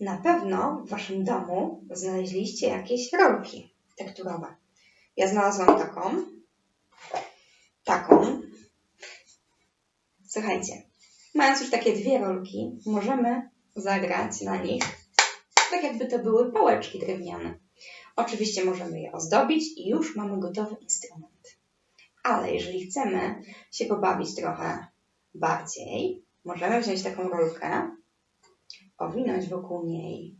Na pewno w Waszym domu znaleźliście jakieś rolki tekturowe. Ja znalazłam taką, taką. Słuchajcie, mając już takie dwie rolki, możemy zagrać na nich tak, jakby to były pałeczki drewniane. Oczywiście możemy je ozdobić i już mamy gotowy instrument. Ale jeżeli chcemy się pobawić trochę bardziej, możemy wziąć taką rolkę, owinąć wokół niej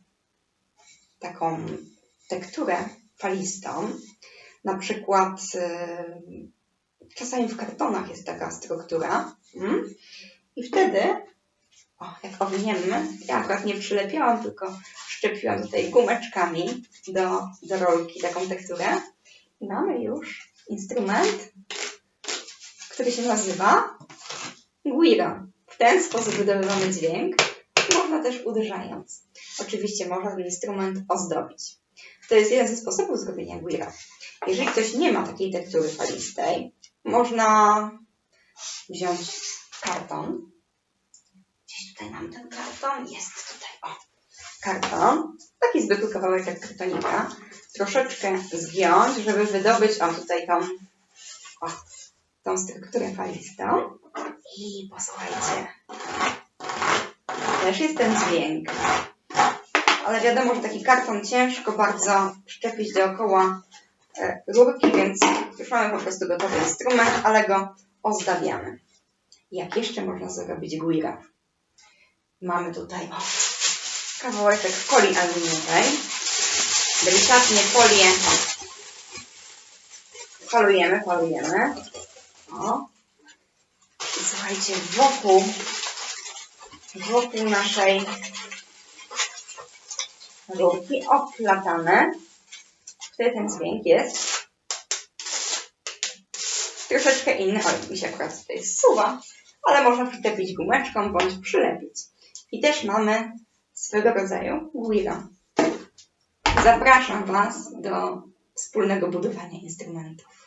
taką tekturę falistą, na przykład y, czasami w kartonach jest taka struktura mm? i wtedy, o, jak owiniemy, ja akurat nie przylepiałam, tylko szczepiłam tutaj gumeczkami do, do rolki taką tekturę i mamy już instrument, który się nazywa guiro. W ten sposób wydobywamy dźwięk, można też uderzając. Oczywiście można ten instrument ozdobić. To jest jeden ze sposobów zrobienia guira. Jeżeli ktoś nie ma takiej tektury falistej, można wziąć karton. Gdzieś tutaj mam ten karton. Jest tutaj, o. Karton. Taki zwykły kawałeczek kartonika. Troszeczkę zgiąć, żeby wydobyć, o tutaj tą, o, tą strukturę falistą. I posłuchajcie. Też jest ten dźwięk. Ale wiadomo, że taki karton ciężko bardzo szczepić dookoła e, rurki, więc już mamy po prostu gotowy instrument, ale go ozdabiamy. Jak jeszcze można zrobić guira? Mamy tutaj o, kawałeczek folii aluminiowej. Delikatnie folię falujemy, falujemy. O. I słuchajcie, wokół, wokół naszej rurki oplatane. Wtedy ten dźwięk jest troszeczkę inny. O, mi się akurat tutaj zsuwa, ale można przyczepić gumeczką bądź przylepić. I też mamy swego rodzaju guiro. Zapraszam Was do wspólnego budowania instrumentów.